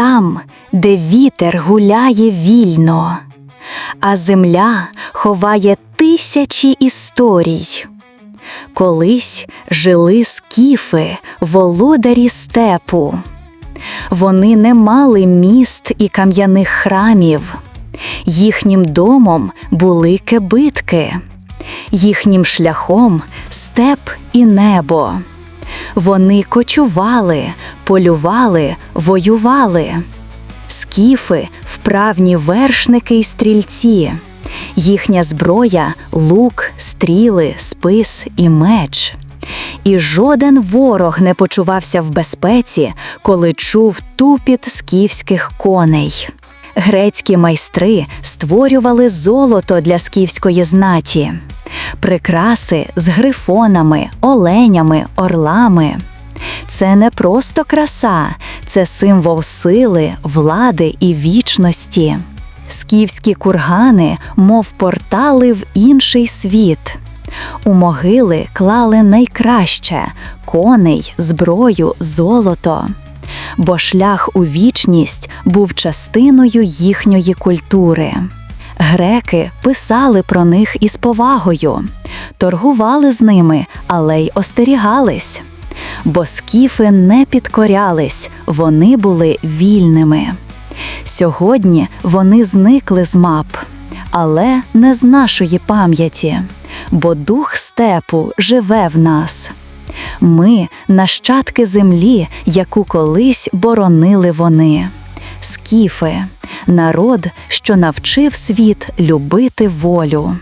там, де вітер гуляє вільно, а земля ховає тисячі історій. Колись жили скіфи, володарі степу. Вони не мали міст і кам'яних храмів. Їхнім домом були кебитки, їхнім шляхом степ і небо. Вони кочували, полювали, воювали. Скіфи вправні вершники й стрільці. Їхня зброя лук, стріли, спис і меч. І жоден ворог не почувався в безпеці, коли чув тупіт скіфських коней. Грецькі майстри створювали золото для скіфської знаті, прикраси з грифонами, оленями, орлами. Це не просто краса, це символ сили, влади і вічності. Скіфські кургани, мов портали в інший світ. У могили клали найкраще коней, зброю, золото. Бо шлях у вічність був частиною їхньої культури. Греки писали про них із повагою, торгували з ними, але й остерігались. Бо скіфи не підкорялись, вони були вільними. Сьогодні вони зникли з мап, але не з нашої пам'яті, бо дух степу живе в нас. Ми нащадки землі, яку колись боронили вони. Скіфи народ, що навчив світ любити волю.